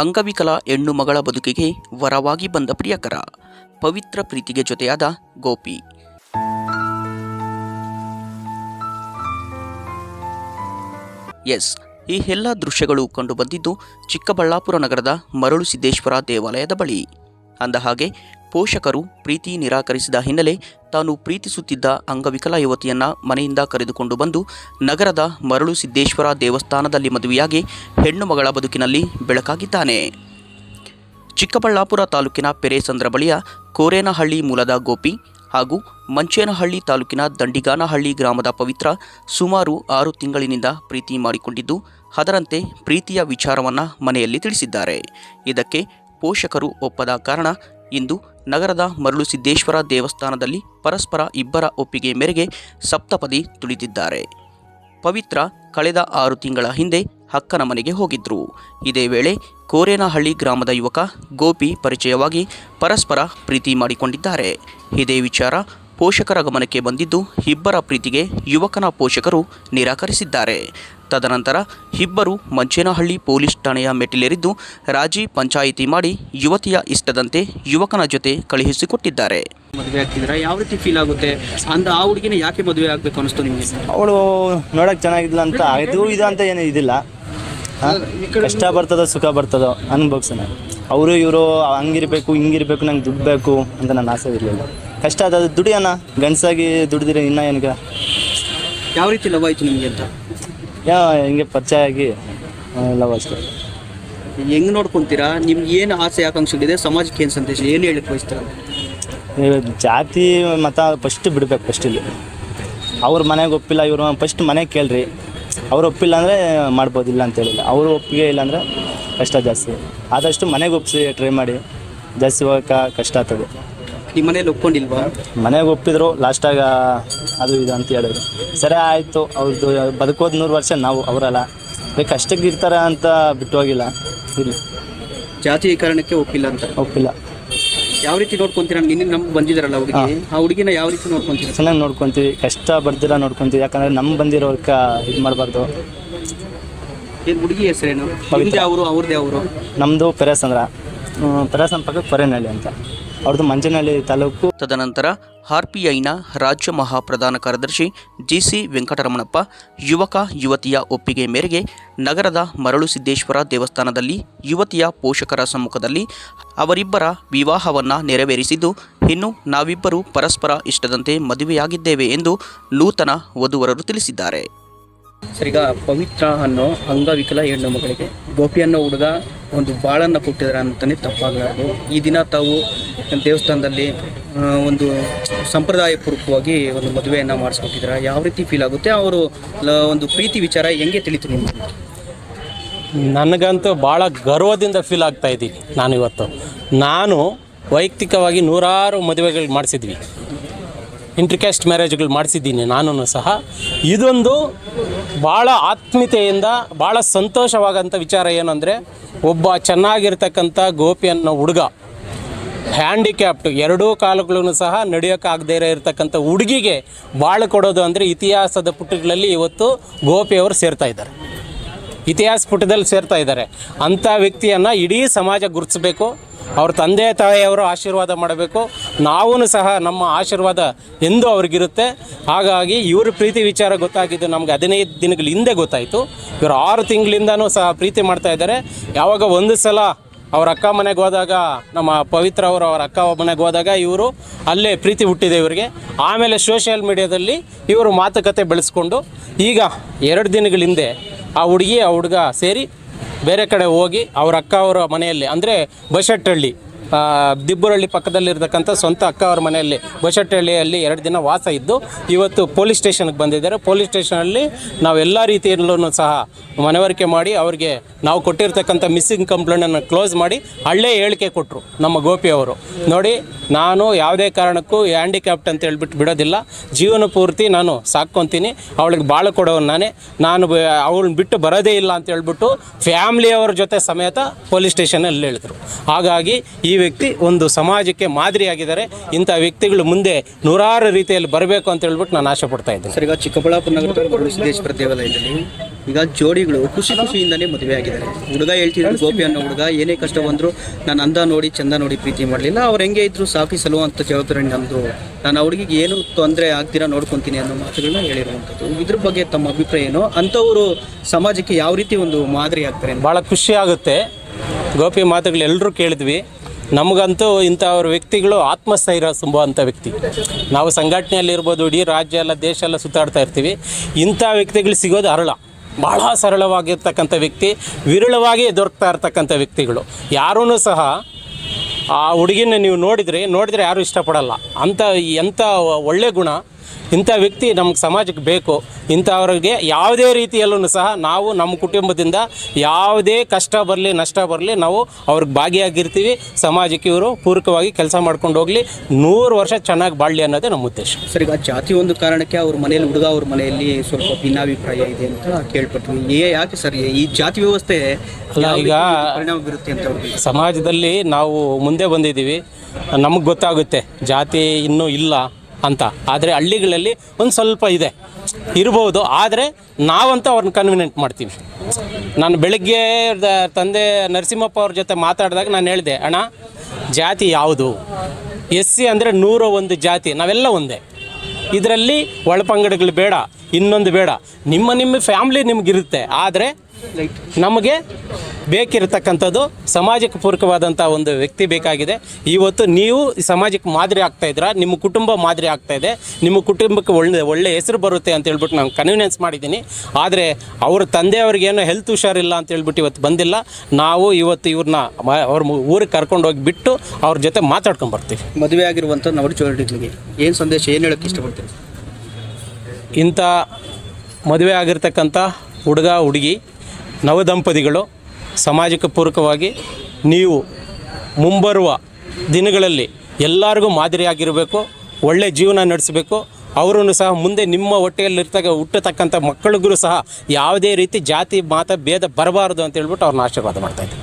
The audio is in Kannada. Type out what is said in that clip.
ಅಂಗವಿಕಲ ಹೆಣ್ಣು ಮಗಳ ಬದುಕಿಗೆ ವರವಾಗಿ ಬಂದ ಪ್ರಿಯಕರ, ಪವಿತ್ರ ಪ್ರೀತಿಗೆ ಜೊತೆಯಾದ ಗೋಪಿ. ಎಸ್, ಈ ಎಲ್ಲ ದೃಶ್ಯಗಳು ಕಂಡುಬಂದಿದ್ದು ಚಿಕ್ಕಬಳ್ಳಾಪುರ ನಗರದ ಮರಳು ಸಿದ್ದೇಶ್ವರ ದೇವಾಲಯದ ಬಳಿ. ಅಂದಹಾಗೆ ಪೋಷಕರು ಪ್ರೀತಿ ನಿರಾಕರಿಸಿದ ಹಿನ್ನೆಲೆ ತಾನು ಪ್ರೀತಿಸುತ್ತಿದ್ದ ಅಂಗವಿಕಲ ಯುವತಿಯನ್ನ ಮನೆಯಿಂದ ಕರೆದುಕೊಂಡು ಬಂದು ನಗರದ ಮರಳು ಸಿದ್ದೇಶ್ವರ ದೇವಸ್ಥಾನದಲ್ಲಿ ಮದುವೆಯಾಗಿ ಹೆಣ್ಣು ಮಗಳ ಬದುಕಿನಲ್ಲಿ ಬೆಳಕಾಗಿದ್ದಾನೆ. ಚಿಕ್ಕಬಳ್ಳಾಪುರ ತಾಲೂಕಿನ ಪೆರೇಸಂದ್ರ ಬಳಿಯ ಕೋರೇನಹಳ್ಳಿ ಮೂಲದ ಗೋಪಿ ಹಾಗೂ ಮಂಚೇನಹಳ್ಳಿ ತಾಲೂಕಿನ ದಂಡಿಗಾನಹಳ್ಳಿ ಗ್ರಾಮದ ಪವಿತ್ರ ಸುಮಾರು ಆರು ತಿಂಗಳಿನಿಂದ ಪ್ರೀತಿ ಮಾಡಿಕೊಂಡಿದ್ದು ಅದರಂತೆ ಪ್ರೀತಿಯ ವಿಚಾರವನ್ನು ಮನೆಯಲ್ಲಿ ತಿಳಿಸಿದ್ದಾರೆ. ಇದಕ್ಕೆ ಪೋಷಕರು ಒಪ್ಪದ ಕಾರಣ ಇಂದು ನಗರದ ಮರಳು ಸಿದ್ದೇಶ್ವರ ದೇವಸ್ಥಾನದಲ್ಲಿ ಪರಸ್ಪರ ಇಬ್ಬರ ಒಪ್ಪಿಗೆ ಮೇರೆಗೆ ಸಪ್ತಪದಿ ತುಳಿದಿದ್ದಾರೆ. ಪವಿತ್ರ ಕಳೆದ ಆರು ತಿಂಗಳ ಹಿಂದೆ ಅಕ್ಕನ ಮನೆಗೆ ಹೋಗಿದ್ರು. ಇದೇ ವೇಳೆ ಕೋರೇನಹಳ್ಳಿ ಗ್ರಾಮದ ಯುವಕ ಗೋಪಿ ಪರಿಚಯವಾಗಿ ಪರಸ್ಪರ ಪ್ರೀತಿ ಮಾಡಿಕೊಂಡಿದ್ದಾರೆ. ಇದೇ ವಿಚಾರ ಪೋಷಕರ ಗಮನಕ್ಕೆ ಬಂದಿದ್ದು ಇಬ್ಬರ ಪ್ರೀತಿಗೆ ಯುವಕನ ಪೋಷಕರು ನಿರಾಕರಿಸಿದ್ದಾರೆ. ತದನಂತರ ಇಬ್ಬರು ಮಂಚೇನಹಳ್ಳಿ ಪೊಲೀಸ್ ಠಾಣೆಯ ಮೆಟ್ಟಿಲೇರಿದ್ದು ರಾಜಿ ಪಂಚಾಯಿತಿ ಮಾಡಿ ಯುವತಿಯ ಇಷ್ಟದಂತೆ ಯುವಕನ ಜೊತೆ ಕಳುಹಿಸಿಕೊಟ್ಟಿದ್ದಾರೆ. ಮದುವೆ ಆಗ್ತಿದ್ರ ಯಾವ ರೀತಿ ಫೀಲ್ ಆಗುತ್ತೆ? ಅಂದ ಆ ಹುಡುಗಿನ ಯಾಕೆ ಮದುವೆ ಆಗ್ಬೇಕು ಅನಿಸ್ತು ನಿಮಗೆ? ಅವಳು ನೋಡಕ್ ಚೆನ್ನಾಗಿದ್ಲ ಅಂತ ಇದು ಇದು ಅಂತ ಏನು ಇದಿಲ್ಲ? ಕಷ್ಟ ಬರ್ತದೋ ಸುಖ ಬರ್ತದೋ ಅನ್ಭವ್ಸೋಣ. ಅವರು ಇವರು ಹಂಗಿರ್ಬೇಕು ಹಿಂಗಿರ್ಬೇಕು ನಂಗೆ ದುಡ್ಡು ಬೇಕು ಅಂತ ನನ್ನ ಆಸೆ ಇರಲಿಲ್ಲ. ಕಷ್ಟ ಅದ ದುಡಿಯೋಣ ಗಂಡಸಾಗಿ ದುಡಿದಿರ ಇನ್ನ ಏನಗ ಯಾವ ರೀತಿ ಲವ್ ಆಯ್ತು ನಿಮಗೆ ಅಂತ? ಯಾ ಹಿಂಗೆ ಪರಿಚಯ ಆಗಿ ಲವ್ ಅಷ್ಟೇ. ಹೆಂಗ್ ನೋಡ್ಕೊಂತೀರಾ? ನಿಮ್ಗೆ ಏನು ಆಸೆ ಆಕಾಂಕ್ಷೆಗಳಿದೆ? ಸಮಾಜಕ್ಕೆ ಏನು ಸಂದೇಶ ಏನು ಹೇಳಕ್ ಬಯಸ್ತೀರಾ? ಇವಾಗ ಜಾತಿ ಮತ ಫಸ್ಟ್ ಬಿಡ್ಬೇಕು ಫಸ್ಟ್ ಇಲ್ಲಿ. ಅವ್ರ ಮನೆಗೆ ಒಪ್ಪಿಲ್ಲ ಇವರು ಫಸ್ಟ್ ಮನೆಗೆ ಕೇಳ್ರಿ. ಅವ್ರು ಒಪ್ಪಿಲ್ಲ ಅಂದರೆ ಮಾಡ್ಬೋದು ಇಲ್ಲ ಅಂತ ಹೇಳಿಲ್ಲ. ಅವ್ರ ಒಪ್ಪಿಗೆ ಇಲ್ಲ ಅಂದರೆ ಕಷ್ಟ ಜಾಸ್ತಿ. ಆದಷ್ಟು ಮನೆಗೆ ಒಪ್ಪಿಸಿ ಟ್ರೈ ಮಾಡಿ. ಜಾಸ್ತಿ ಹೋಗೋಕೆ ಕಷ್ಟ ಆಗ್ತದೆ. ನಿಮ್ಮ ಮನೇಲಿ ಒಪ್ಕೊಂಡಿಲ್ವಾ? ಮನೆಗೆ ಒಪ್ಪಿದ್ರು ಲಾಸ್ಟಾಗ ಅದು ಇದು ಅಂತ ಹೇಳಿದ್ರು. ಸರಿ ಆಯಿತು ಅವ್ರದ್ದು ಬದುಕೋದು ನೂರು ವರ್ಷ ನಾವು ಅವರಲ್ಲ. ಬೇಕು ಅಷ್ಟಕ್ಕೆ ಇರ್ತಾರೆ ಅಂತ ಬಿಟ್ಟು ಹೋಗಿಲ್ಲ. ಇರಲಿ ಜಾತಿ ಕಾರಣಕ್ಕೆ ಒಪ್ಪಿಲ್ಲ ಅಂತ. ಒಪ್ಪಿಲ್ಲ. ಯಾವ ರೀತಿ ನೋಡ್ಕೊಂತೀರಾ? ನಿನ್ನ ನಮ್ಗೆ ಬಂದಿದ್ದಾರಲ್ಲ ಹುಡುಗಿ. ಆ ಹುಡುಗಿನ ಯಾವ ರೀತಿ ನೋಡ್ಕೊಂತೀರಾ? ಚೆನ್ನಾಗಿ ನೋಡ್ಕೊಂತೀವಿ. ಕಷ್ಟ ಬರ್ದಿರ ನೋಡ್ಕೊತೀವಿ. ಯಾಕಂದ್ರೆ ನಮ್ಮ ಬಂದಿರೋರ್ಕ ಇದು ಮಾಡಬಾರ್ದು. ಏನು ಹುಡುಗಿ ಹೆಸರೇನು? ನಿಮ್ದು ಅವರು ಅವ್ರದ್ದೇ ಅವರು ನಮ್ಮದು ಪೆರೇಸಂದ್ರ. ಪೆರೇಸಂದ್ರ ಪಕ್ಕಕ್ಕೆ ಪರೇನಹಳ್ಳಿ ಅಂತ. ಅವ್ರದ್ದು ಮಂಜನಹಳ್ಳಿ ತಾಲೂಕು. ತದನಂತರ ಆರ್ಪಿಐನ ರಾಜ್ಯ ಮಹಾಪ್ರಧಾನ ಕಾರ್ಯದರ್ಶಿ ಜಿಸಿ ವೆಂಕಟರಮಣಪ್ಪ, ಯುವಕ ಯುವತಿಯ ಒಪ್ಪಿಗೆ ಮೇರೆಗೆ ನಗರದ ಮರಳು ಸಿದ್ದೇಶ್ವರ ದೇವಸ್ಥಾನದಲ್ಲಿ ಯುವತಿಯ ಪೋಷಕರ ಸಮ್ಮುಖದಲ್ಲಿ ಅವರಿಬ್ಬರ ವಿವಾಹವನ್ನು ನೆರವೇರಿಸಿದ್ದು, ಇನ್ನು ನಾವಿಬ್ಬರು ಪರಸ್ಪರ ಇಷ್ಟದಂತೆ ಮದುವೆಯಾಗಿದ್ದೇವೆ ಎಂದು ನೂತನ ವಧುವರರು ತಿಳಿಸಿದ್ದಾರೆ. ಸರ್ ಈಗ ಪವಿತ್ರ ಅನ್ನೋ ಅಂಗವಿಕಲ ಹೆಣ್ಣು ಮಗಳಿಗೆ ಗೋಪಿ ಹುಡುಗ ಒಂದು ಬಾಳನ್ನ ಕೊಟ್ಟಿದ್ದಾರೆ ಅಂತಲೇ ತಪ್ಪಾಗಲಾರದು. ಈ ದಿನ ತಾವು ದೇವಸ್ಥಾನದಲ್ಲಿ ಒಂದು ಸಂಪ್ರದಾಯ ಪೂರ್ವಕವಾಗಿ ಒಂದು ಮದುವೆಯನ್ನು ಮಾಡಿಸ್ಕೊಟ್ಟಿದ್ದಾರೆ? ಯಾವ ರೀತಿ ಫೀಲ್ ಆಗುತ್ತೆ? ಅವರು ಒಂದು ಪ್ರೀತಿ ವಿಚಾರ ಹೆಂಗೆ ತಿಳಿತು ನನಗಂತೂ ಭಾಳ ಗರ್ವದಿಂದ ಫೀಲ್ ಆಗ್ತಾ ಇದ್ದೀನಿ ನಾನು ಇವತ್ತು ನಾನು ವೈಯಕ್ತಿಕವಾಗಿ ನೂರಾರು ಮದುವೆಗಳು ಮಾಡಿಸಿದ್ವಿ. ಇಂಟ್ರಿಕ್ಯಾಸ್ಟ್ ಮ್ಯಾರೇಜ್ಗಳು ಮಾಡಿಸಿದ್ದೀನಿ ನಾನು ಸಹ. ಇದೊಂದು ಭಾಳ ಆತ್ಮೀಯತೆಯಿಂದ ಭಾಳ ಸಂತೋಷವಾಗಂಥ ವಿಚಾರ ಏನಂದರೆ ಒಬ್ಬ ಚೆನ್ನಾಗಿರ್ತಕ್ಕಂಥ ಗೋಪಿ ಅನ್ನೋ ಹುಡುಗ ಹ್ಯಾಂಡಿಕ್ಯಾಪ್ಟ್ ಎರಡೂ ಕಾಲುಗಳನ್ನು ಸಹ ನಡೆಯೋಕ್ಕಾಗದೇ ಇರತಕ್ಕಂಥ ಹುಡುಗಿಗೆ ಬಾಳು ಕೊಡೋದು ಅಂದರೆ ಇತಿಹಾಸದ ಪುಟಗಳಲ್ಲಿ ಇವತ್ತು ಗೋಪಿಯವರು ಸೇರ್ತಾ ಇದ್ದಾರೆ. ಇತಿಹಾಸ ಪುಟದಲ್ಲಿ ಸೇರ್ತಾ ಇದ್ದಾರೆ. ಅಂಥ ವ್ಯಕ್ತಿಯನ್ನು ಇಡೀ ಸಮಾಜ ಗುರುತಿಸಬೇಕು. ಅವ್ರ ತಂದೆ, ತಾಯಿಯವರು ಆಶೀರ್ವಾದ ಮಾಡಬೇಕು. ನಾವೂ ಸಹ ನಮ್ಮ ಆಶೀರ್ವಾದ ಎಂದು ಅವ್ರಿಗಿರುತ್ತೆ. ಹಾಗಾಗಿ ಇವ್ರ ಪ್ರೀತಿ ವಿಚಾರ ಗೊತ್ತಾಗಿದ್ದು ನಮಗೆ ಹದಿನೈದು ದಿನಗಳ ಹಿಂದೆ ಗೊತ್ತಾಯಿತು. ಇವರು ಆರು ತಿಂಗಳಿಂದನೂ ಸಹ ಪ್ರೀತಿ ಮಾಡ್ತಾ ಇದ್ದಾರೆ. ಯಾವಾಗ ಒಂದು ಸಲ ಅವ್ರ ಅಕ್ಕ ಮನೆಗೆ ಹೋದಾಗ, ನಮ್ಮ ಪವಿತ್ರ ಅವರು ಅವ್ರ ಅಕ್ಕ ಮನೆಗೆ ಹೋದಾಗ ಇವರು ಅಲ್ಲೇ ಪ್ರೀತಿ ಹುಟ್ಟಿದೆ ಇವರಿಗೆ. ಆಮೇಲೆ ಸೋಷಿಯಲ್ ಮೀಡಿಯಾದಲ್ಲಿ ಇವರು ಮಾತುಕತೆ ಬೆಳೆಸ್ಕೊಂಡು ಈಗ ಎರಡು ದಿನಗಳ ಹಿಂದೆ ಆ ಹುಡುಗಿ, ಆ ಹುಡುಗ ಸೇರಿ ಬೇರೆ ಕಡೆ ಹೋಗಿ ಅವ್ರ ಅಕ್ಕ ಅವರ ಮನೆಯಲ್ಲಿ, ಅಂದರೆ ಬಶೆಟ್ಟಹಳ್ಳಿ ದಿಬ್ಬರಹಳ್ಳಿ ಪಕ್ಕದಲ್ಲಿರ್ತಕ್ಕಂಥ ಸ್ವಂತ ಅಕ್ಕ ಅವ್ರ ಮನೆಯಲ್ಲಿ ಬಶೆಟ್ಟಹಳ್ಳಿಯಲ್ಲಿ ಎರಡು ದಿನ ವಾಸ ಇದ್ದು ಇವತ್ತು ಪೊಲೀಸ್ ಸ್ಟೇಷನ್ಗೆ ಬಂದಿದ್ದಾರೆ. ಪೊಲೀಸ್ ಸ್ಟೇಷನಲ್ಲಿ ನಾವು ಎಲ್ಲ ರೀತಿಯಲ್ಲೂ ಸಹ ಮನವರಿಕೆ ಮಾಡಿ ಅವರಿಗೆ ನಾವು ಕೊಟ್ಟಿರ್ತಕ್ಕಂಥ ಮಿಸ್ಸಿಂಗ್ ಕಂಪ್ಲೇಂಟನ್ನು ಕ್ಲೋಸ್ ಮಾಡಿ ಹಳ್ಳೇ ಹೇಳಿಕೆ ಕೊಟ್ಟರು ನಮ್ಮ ಗೋಪಿ ಅವರು. ನೋಡಿ ನಾನು ಯಾವುದೇ ಕಾರಣಕ್ಕೂ ಹ್ಯಾಂಡಿಕ್ಯಾಪ್ಟ್ ಅಂತ ಹೇಳ್ಬಿಟ್ಟು ಬಿಡೋದಿಲ್ಲ. ಜೀವನ ಪೂರ್ತಿ ನಾನು ಸಾಕ್ಕೊತೀನಿ. ಅವಳಿಗೆ ಬಾಳು ಕೊಡೋನು ನಾನೇ. ನಾನು ಅವಳನ್ನ ಬಿಟ್ಟು ಬರೋದೇ ಇಲ್ಲ ಅಂತ ಹೇಳ್ಬಿಟ್ಟು ಫ್ಯಾಮ್ಲಿಯವ್ರ ಜೊತೆ ಸಮೇತ ಪೊಲೀಸ್ ಸ್ಟೇಷನಲ್ಲಿ ಹೇಳಿದ್ರು ಹಾಗಾಗಿ ಈ ವ್ಯಕ್ತಿ ಒಂದು ಸಮಾಜಕ್ಕೆ ಮಾದರಿಯಾಗಿದ್ದಾರೆ. ಇಂಥ ವ್ಯಕ್ತಿಗಳು ಮುಂದೆ ನೂರಾರು ರೀತಿಯಲ್ಲಿ ಬರಬೇಕು ಅಂತ ಹೇಳ್ಬಿಟ್ಟು ನಾನು ಆಶೆ ಪಡ್ತಾ ಇದ್ದೀನಿ. ಸರ್, ಈಗ ಚಿಕ್ಕಬಳ್ಳಾಪುರ ನಗರ ಸಿದ್ದೇಶ್ವರ ದೇವಾಲಯದಲ್ಲಿ ಈಗ ಜೋಡಿಗಳು ಖುಷಿ ಖುಷಿಯಿಂದನೇ ಮದುವೆ ಆಗಿದ್ದಾರೆ. ಹುಡುಗ ಹೇಳ್ತಿದ್ರು ಗೋಪಿ ಅನ್ನೋ ಹುಡುಗ, ಏನೇ ಕಷ್ಟ ಬಂದರೂ ನಾನು ಅಂದ ನೋಡಿ, ಚಂದ ನೋಡಿ ಪ್ರೀತಿ ಮಾಡಲಿಲ್ಲ. ಅವ್ರು ಹೆಂಗೆ ಇದ್ರು ಸಾಕಿ ಅಂತ ಜವಾಬ್ದಾರಿ ನಮ್ಮದು ನಾನು ಅವ್ರಿಗೆ ಏನು ತೊಂದರೆ ಆಗ್ತೀರಾ ನೋಡ್ಕೊತೀನಿ ಅನ್ನೋ ಮಾತುಗಳನ್ನ ಹೇಳಿರುವಂಥದ್ದು. ಇದ್ರ ಬಗ್ಗೆ ತಮ್ಮ ಅಭಿಪ್ರಾಯ ಏನು? ಅಂಥವರು ಸಮಾಜಕ್ಕೆ ಯಾವ ರೀತಿ ಒಂದು ಮಾದರಿ ಆಗ್ತಾರೆ ಭಾಳ ಖುಷಿ ಆಗುತ್ತೆ. ಗೋಪಿ ಮಾತುಗಳು ಎಲ್ಲರೂ ಕೇಳಿದ್ವಿ. ನಮಗಂತೂ ಇಂಥವ್ರ ವ್ಯಕ್ತಿಗಳು ಆತ್ಮಸ್ಥೈರ್ಯ ತುಂಬುವಂಥ ವ್ಯಕ್ತಿ. ನಾವು ಸಂಘಟನೆಯಲ್ಲಿ ಇರ್ಬೋದು, ಇಡೀ ರಾಜ್ಯ ಎಲ್ಲ, ದೇಶ ಎಲ್ಲ ಸುತ್ತಾಡ್ತಾ ಇರ್ತೀವಿ. ಇಂಥ ವ್ಯಕ್ತಿಗಳು ಸಿಗೋದು ಅರಳ. ಭಾಳ ಸರಳವಾಗಿರ್ತಕ್ಕಂಥ ವ್ಯಕ್ತಿ, ವಿರಳವಾಗಿ ದೊರಕ್ತಾ ಇರ್ತಕ್ಕಂಥ ವ್ಯಕ್ತಿಗಳು. ಯಾರೂ ಸಹ ಆ ಹುಡುಗಿನ ನೀವು ನೋಡಿದರೆ ನೋಡಿದರೆ ಯಾರು ಇಷ್ಟಪಡಲ್ಲ. ಅಂಥ ಎಂಥ ಒಳ್ಳೆ ಗುಣ. ಇಂಥ ವ್ಯಕ್ತಿ ನಮ್ಗೆ ಸಮಾಜಕ್ಕೆ ಬೇಕು. ಇಂಥವ್ರಿಗೆ ಯಾವುದೇ ರೀತಿಯಲ್ಲೂ ಸಹ ನಾವು ನಮ್ಮ ಕುಟುಂಬದಿಂದ ಯಾವುದೇ ಕಷ್ಟ ಬರಲಿ ನಷ್ಟ ಬರಲಿ ನಾವು ಅವ್ರಿಗೆ ಭಾಗಿಯಾಗಿರ್ತೀವಿ. ಸಮಾಜಕ್ಕೆ ಇವರು ಪೂರಕವಾಗಿ ಕೆಲಸ ಮಾಡ್ಕೊಂಡು ಹೋಗಲಿ. ನೂರು ವರ್ಷ ಚೆನ್ನಾಗಿ ಬಾಳಲಿ ಅನ್ನೋದೇ ನಮ್ಮ ಉದ್ದೇಶ. ಸರ್ ಈಗ ಜಾತಿ ಒಂದು ಕಾರಣಕ್ಕೆ ಅವ್ರ ಮನೆಯಲ್ಲಿ ಹುಡುಗ ಅವ್ರ ಮನೆಯಲ್ಲಿ ಸ್ವಲ್ಪ ಭಿನ್ನಾಭಿಪ್ರಾಯ ಇದೆ ಅಂತ ಕೇಳ್ಪಟ್ಟು ಏ ಯಾಕೆ ಸರ್ ಈ ಜಾತಿ ವ್ಯವಸ್ಥೆ ಅಲ್ಲ, ಈಗ- ಪರಿಣಾಮ ಬೀರುತ್ತೆ ಅಂತ ಸಮಾಜದಲ್ಲಿ ನಾವು ಮುಂದೆ ಬಂದಿದ್ದೀವಿ. ನಮಗೆ ಗೊತ್ತಾಗುತ್ತೆ. ಜಾತಿ ಇನ್ನೂ ಇಲ್ಲ. ಅಂತ. ಆದರೆ ಹಳ್ಳಿಗಳಲ್ಲಿ ಒಂದು ಸ್ವಲ್ಪ ಇದೆ. ಇರ್ಬೋದು, ಆದರೆ ನಾವಂತ ಅವ್ರನ್ನ ಕನ್ವಿನೆಂಟ್ ಮಾಡ್ತೀವಿ. ನಾನು ಬೆಳಗ್ಗೆ ತಂದೆ ನರಸಿಂಹಪ್ಪ ಅವ್ರ ಜೊತೆ ಮಾತಾಡಿದಾಗ ನಾನು ಹೇಳಿದೆ, ಅಣ್ಣ, ಜಾತಿ ಯಾವುದು? ಎಸ್ ಸಿ ಅಂದರೆ ನೂರ ಒಂದು ಜಾತಿ, ನಾವೆಲ್ಲ ಒಂದೇ. ಇದರಲ್ಲಿ ಒಳಪಂಗಡಗಳು ಬೇಡ, ಇನ್ನೊಂದು ಬೇಡ. ನಿಮ್ಮ ನಿಮ್ಮ ಫ್ಯಾಮ್ಲಿ ನಿಮಗಿರುತ್ತೆ. ಆದರೆ ನಮಗೆ ಬೇಕಿರತಕ್ಕಂಥದ್ದು ಸಮಾಜಕ್ಕೆ ಪೂರಕವಾದಂಥ ಒಂದು ವ್ಯಕ್ತಿ ಬೇಕಾಗಿದೆ. ಇವತ್ತು ನೀವು ಸಮಾಜಕ್ಕೆ ಮಾದರಿ ಆಗ್ತಾ ಇದ್ದೀರಾ? ನಿಮ್ಮ ಕುಟುಂಬ ಮಾದರಿ ಆಗ್ತಾ ಇದೆ. ನಿಮ್ಮ ಕುಟುಂಬಕ್ಕೆ ಒಳ್ಳೆ ಒಳ್ಳೆ ಹೆಸರು ಬರುತ್ತೆ ಅಂತ ಹೇಳ್ಬಿಟ್ಟು ನಾನು ಕನ್ವಿನೆನ್ಸ್ ಮಾಡಿದ್ದೀನಿ. ಆದರೆ ಅವ್ರ ತಂದೆಯವ್ರಿಗೆ ಏನೋ ಹೆಲ್ತ್ ಹುಷಾರಿಲ್ಲ ಅಂತ ಹೇಳ್ಬಿಟ್ಟು ಇವತ್ತು ಬಂದಿಲ್ಲ. ನಾವು ಇವತ್ತು ಇವ್ರನ್ನ ಅವ್ರ ಊರಿಗೆ ಕರ್ಕೊಂಡು ಹೋಗಿ ಬಿಟ್ಟು ಅವ್ರ ಜೊತೆ ಮಾತಾಡ್ಕೊಂಡು ಬರ್ತೀವಿ. ಮದುವೆ ಆಗಿರುವಂಥ ನಾವು ಜೋಡಿಗಳಿಗೆ ಏನು ಸಂದೇಶ ಏನು ಹೇಳೋಕ್ಕೆ ಇಷ್ಟಪಡ್ತೀವಿ ಇಂಥ ಮದುವೆ ಆಗಿರ್ತಕ್ಕಂಥ ಹುಡುಗ ಹುಡುಗಿ ನವದಂಪತಿಗಳು ಸಮಾಜಕ್ಕೆ ಪೂರಕವಾಗಿ ನೀವು ಮುಂಬರುವ ದಿನಗಳಲ್ಲಿ ಎಲ್ಲರಿಗೂ ಮಾದರಿಯಾಗಿರಬೇಕು ಒಳ್ಳೆಯ ಜೀವನ ನಡೆಸಬೇಕು. ಅವರನ್ನು ಸಹ ಮುಂದೆ ನಿಮ್ಮ ಹೊಟ್ಟೆಯಲ್ಲಿರ್ತಕ್ಕ ಹುಟ್ಟತಕ್ಕಂಥ ಮಕ್ಕಳಿಗೂ ಸಹ ಯಾವುದೇ ರೀತಿ ಜಾತಿ, ಮಾತ, ಭೇದ ಬರಬಾರದು ಅಂತ ಹೇಳ್ಬಿಟ್ಟು ಅವ್ರನ್ನ ಆಶೀರ್ವಾದ ಮಾಡ್ತಾಯಿದ್ದೀನಿ